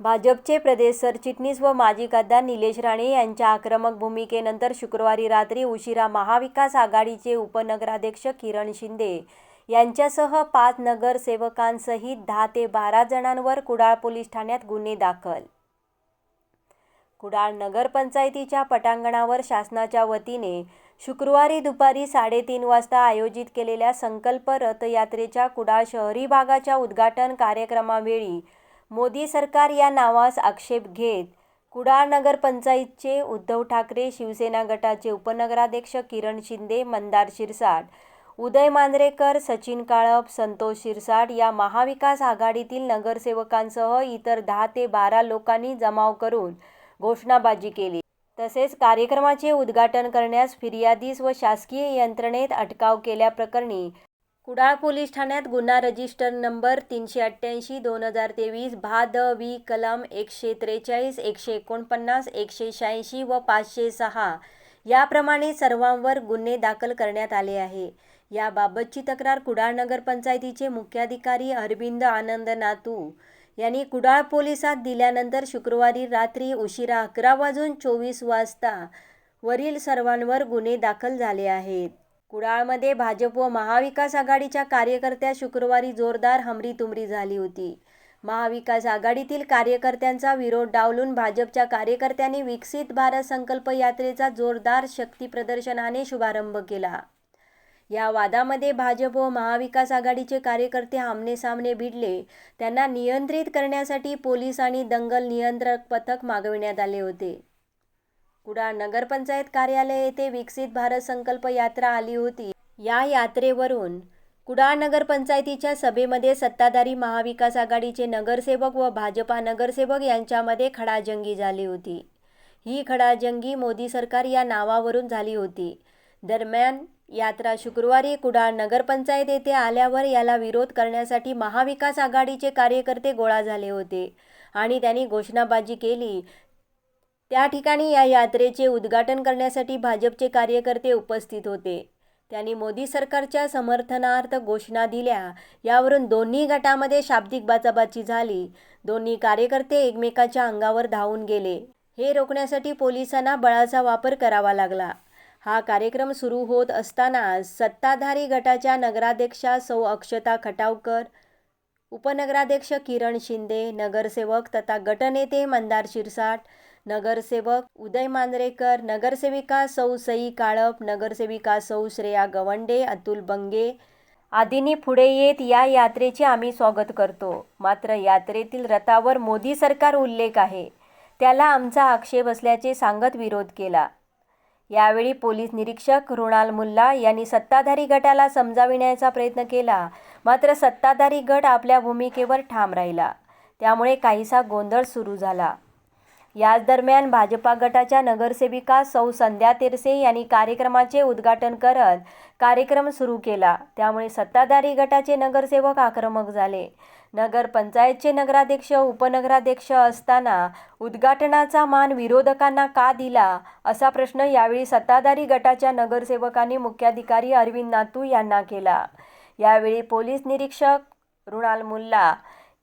भाजपचे प्रदेश सरचिटणीस व माजी खासदार निलेश राणे यांच्या आक्रमक भूमिकेनंतर शुक्रवारी रात्री उशिरा महाविकास आघाडीचे उपनगराध्यक्ष किरण शिंदे यांच्यासह पाच नगरसेवकांसहित दहा ते बारा जणांवर कुडाळ पोलीस ठाण्यात गुन्हे दाखल. कुडाळ नगरपंचायतीच्या पटांगणावर शासनाच्या वतीने शुक्रवारी दुपारी साडेतीन वाजता आयोजित केलेल्या संकल्प रथयात्रेच्या कुडाळ शहरी भागाच्या उद्घाटन कार्यक्रमावेळी मोदी सरकार या नावास आक्षेप घेत कुडाळ नगरपंचायतचे उद्धव ठाकरे शिवसेना गटाचे उपनगराध्यक्ष किरण शिंदे मंदार शिरसाट उदय मांजरेकर सचिन काळप संतोष शिरसाट या महाविकास आघाडीतील नगरसेवकांसह इतर दहा ते बारा लोकांनी जमाव करून घोषणाबाजी केली. तसेच कार्यक्रमाचे उद्घाटन करण्यास फिर्यादीस व शासकीय यंत्रणेत अटकाव केल्याप्रकरणी कुडाळ पोलीस ठाण्यात गुन्हा रजिस्टर नंबर तीनशे अठ्ठ्याऐंशी दोन हजार तेवीस भा द वी कलम एकशे त्रेचाळीस एकशे एकोणपन्नास एकशे शहाऐंशी व पाचशे सहा याप्रमाणे सर्वांवर गुन्हे दाखल करण्यात आले आहे. याबाबतची तक्रार कुडाळ नगरपंचायतीचे मुख्याधिकारी अरविंद आनंद नातू यांनी कुडाळ पोलिसात दिल्यानंतर शुक्रवारी रात्री उशिरा अकरा वाजून चोवीस वाजता वरील सर्वांवर गुन्हे दाखल झाले आहेत. कुडाळमध्ये भाजप व महाविकास आघाडीच्या कार्यकर्त्या शुक्रवारी जोरदार हमरीतुमरी झाली होती. महाविकास आघाडीतील कार्यकर्त्यांचा विरोध डावलून भाजपच्या कार्यकर्त्यांनी विकसित भारत संकल्प यात्रेचा जोरदार शक्ती प्रदर्शनाने शुभारंभ केला. या वादामध्ये भाजप व महाविकास आघाडीचे कार्यकर्ते आमनेसामने भिडले. त्यांना नियंत्रित करण्यासाठी पोलीस आणि दंगल नियंत्रक पथक मागविण्यात आले होते. कुडाळ नगरपंचायत कार्यालय येथे विकसित भारत संकल्प यात्रा आली होती. या यात्रेवरून कुडाळ नगरपंचायतीच्या सभेमध्ये सत्ताधारी महाविकास आघाडीचे नगरसेवक व भाजपा नगरसेवक यांच्यामध्ये खडाजंगी झाली होती. ही खडाजंगी मोदी सरकार या नावावरून झाली होती. दरम्यान यात्रा शुक्रवारी कुडाळ नगरपंचायत येथे आल्यावर याला विरोध करण्यासाठी महाविकास आघाडीचे कार्यकर्ते गोळा झाले होते आणि त्यांनी घोषणाबाजी केली. त्या ठिकाणी या यात्रेचे उद्घाटन करण्यासाठी भाजपचे कार्यकर्ते उपस्थित होते. त्यांनी मोदी सरकारच्या समर्थनार्थ घोषणा दिल्या. यावरून दोन्ही गटामध्ये शाब्दिक बाचाबाची झाली. दोन्ही कार्यकर्ते एकमेकाच्या अंगावर धावून गेले. हे रोखण्यासाठी पोलिसांना बळाचा वापर करावा लागला. हा कार्यक्रम सुरू होत असताना सत्ताधारी गटाच्या नगराध्यक्षा सौ अक्षता खटावकर उपनगराध्यक्ष किरण शिंदे नगरसेवक तथा गटनेते मंदार शिरसाट नगरसेवक उदय मांजरेकर नगरसेविका सौ सई काळप नगरसेविका सौ श्रेया गवंडे अतुल बंगे आदींनी पुढे येत या यात्रेचे आम्ही स्वागत करतो. मात्र यात्रेतील रथावर मोदी सरकार उल्लेख आहे. त्याला आमचा आक्षेप असल्याचे सांगत विरोध केला. यावेळी पोलीस निरीक्षक रुणाल मुल्ला यांनी सत्ताधारी गटाला समजाविण्याचा प्रयत्न केला. मात्र सत्ताधारी गट आपल्या भूमिकेवर ठाम राहिला. त्यामुळे काहीसा गोंधळ सुरू झाला. याच दरम्यान भाजपा गटाच्या नगरसेविका सौ संध्या तिरसे यांनी कार्यक्रमाचे उद्घाटन करत कार्यक्रम सुरू केला. त्यामुळे सत्ताधारी गटाचे नगरसेवक आक्रमक झाले. नगरपंचायतचे नगराध्यक्ष उपनगराध्यक्ष असताना उद्घाटनाचा मान विरोधकांना का दिला असा प्रश्न यावेळी सत्ताधारी गटाच्या नगरसेवकांनी मुख्याधिकारी अरविंद नातू यांना केला. यावेळी पोलीस निरीक्षक रुणाल मुल्ला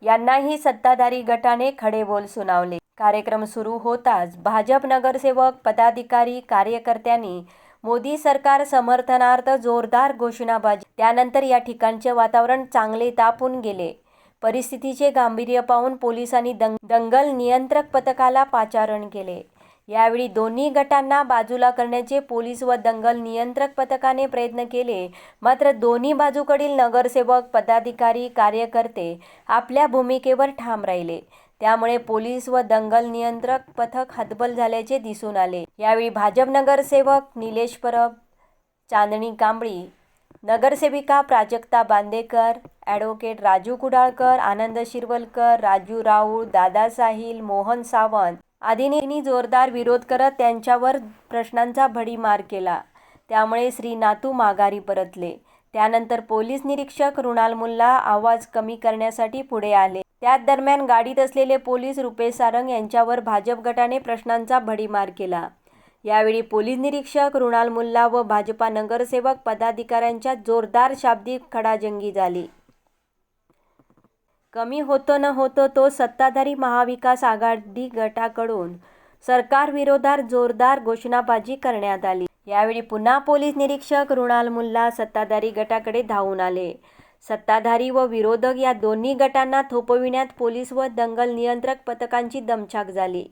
यांनाही सत्ताधारी गटाने खडे बोल सुनावले. कार्यक्रम सुरू होताच भाजप नगरसेवक पदाधिकारी कार्यकर्त्यांनी मोदी सरकार समर्थनार्थ जोरदार घोषणाबाजी त्यानंतर या ठिकाणचे वातावरण चांगले तापून गेले. परिस्थितीचे गांभीर्य पाहून पोलिसांनी दंग दंगल नियंत्रक पथकाला पाचारण केले. यावेळी दोन्ही गटांना बाजूला करण्याचे पोलीस व दंगल नियंत्रक पथकाने प्रयत्न केले. मात्र दोन्ही बाजूकडील नगरसेवक पदाधिकारी कार्यकर्ते आपल्या भूमिकेवर ठाम राहिले. त्यामुळे पोलीस व दंगल नियंत्रक पथक हतबल झाल्याचे दिसून आले. यावेळी भाजप नगरसेवक निलेश परब चांदणी कांबळी नगरसेविका प्राजक्ता बांदेकर ॲडव्होकेट राजू कुडाळकर आनंद शिरवलकर राजू राऊळ दादा साहिल मोहन सावंत आदींनी जोरदार विरोध करत त्यांच्यावर प्रश्नांचा भडीमार केला. त्यामुळे श्री नातू माघारी परतले. त्यानंतर पोलीस निरीक्षक रुणाल मुल्ला आवाज कमी करण्यासाठी पुढे आले. त्याच दरम्यान गाडीत असलेले पोलीस रुपेश सारंग यांच्यावर भाजप गटाने प्रश्नांचा भडीमार केला. यावेळी पोलीस निरीक्षक रुणाल मुल्ला व भाजपा नगरसेवक पदाधिकाऱ्यांच्या जोरदार शाब्दिक खडाजंगी झाली. कमी होतो न होतो तो सत्ताधारी महाविकास आघाडी गटाकडून सरकारविरोधात जोरदार घोषणाबाजी करण्यात आली. यावेळी पुन्हा पोलीस निरीक्षक रुणाल मुल्ला सत्ताधारी गटाकडे धावून आले. सत्ताधारी व विरोधक या दोन्ही गटांना थोपविण्यात पोलीस व दंगल नियंत्रक पथकांची दमछाक झाली.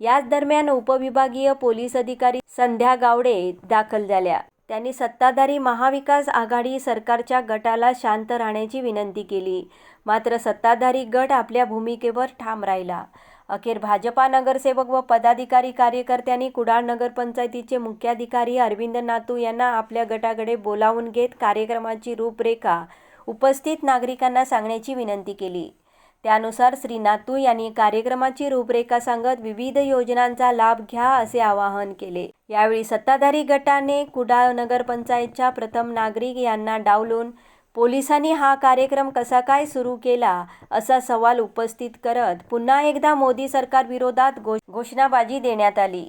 याच दरम्यान उपविभागीय पोलीस अधिकारी संध्या गावडे दाखल झाल्या. त्यांनी सत्ताधारी महाविकास आघाडी सरकारच्या गटाला शांत राहण्याची विनंती केली. मात्र सत्ताधारी गट आपल्या भूमिकेवर ठाम राहिला. अखेर भाजपा नगरसेवक व पदाधिकारी कार्यकर्त्यांनी कुडाळ नगरपंचायतीचे मुख्याधिकारी अरविंद नातू यांना आपल्या गटाकडे बोलावून घेत कार्यक्रमाची रूपरेखा उपस्थित नागरिकांना सांगण्याची विनंती केली. त्यानुसार श्री नातू यांनी कार्यक्रमाची रूपरेखा सांगत विविध योजनांचा लाभ घ्या असे आवाहन केले. यावेळी सत्ताधारी गटाने कुडाळ नगरपंचायतच्या प्रथम नागरिक यांना डावलून पोलिसांनी हा कार्यक्रम कसा काय सुरू केला असा सवाल उपस्थित करत पुन्हा एकदा मोदी सरकार विरोधात घोषणाबाजी देण्यात आली.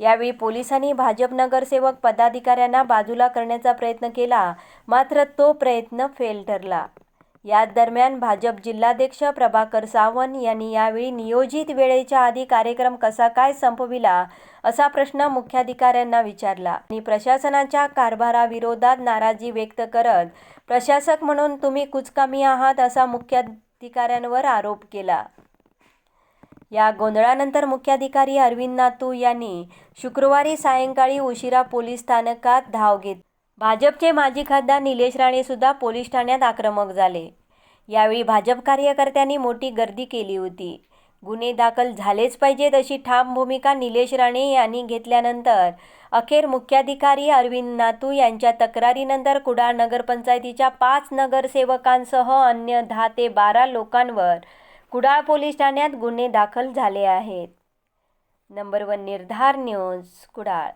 यावेळी पोलिसांनी भाजप नगरसेवक पदाधिकाऱ्यांना बाजूला करण्याचा प्रयत्न केला मात्र तो प्रयत्न फेल ठरला. याच दरम्यान भाजप जिल्हाध्यक्ष प्रभाकर सावंत यांनी यावेळी नियोजित वेळेच्या आधी कार्यक्रम कसा काय संपविला असा प्रश्न मुख्याधिकाऱ्यांना विचारला. आणि प्रशासनाच्या कारभाराविरोधात नाराजी व्यक्त करत प्रशासक म्हणून तुम्ही कुचकामी आहात असा मुख्याधिकाऱ्यांवर आरोप केला. या गोंधळानंतर मुख्याधिकारी अरविंद नातू यांनी शुक्रवारी सायंकाळी उशिरा पोलीस स्थानकात धाव घेत भाजपचे माजी खासदार निलेश राणे सुद्धा पोलीस ठाण्यात आक्रमक झाले. यावेळी भाजप कार्यकर्त्यांनी मोठी गर्दी केली होती. गुन्हे दाखल झालेच पाहिजेत अशी ठाम भूमिका निलेश राणे यांनी घेतल्यानंतर अखेर मुख्याधिकारी अरविंद नातू यांच्या तक्रारीनंतर कुडाळ नगरपंचायतीच्या पाच नगरसेवकांसह अन्य दहा ते बारा लोकांवर कुडाळ पोलीस ठाण्यात गुन्हे दाखल झाले आहेत. Number one Nirdhar news Kudal.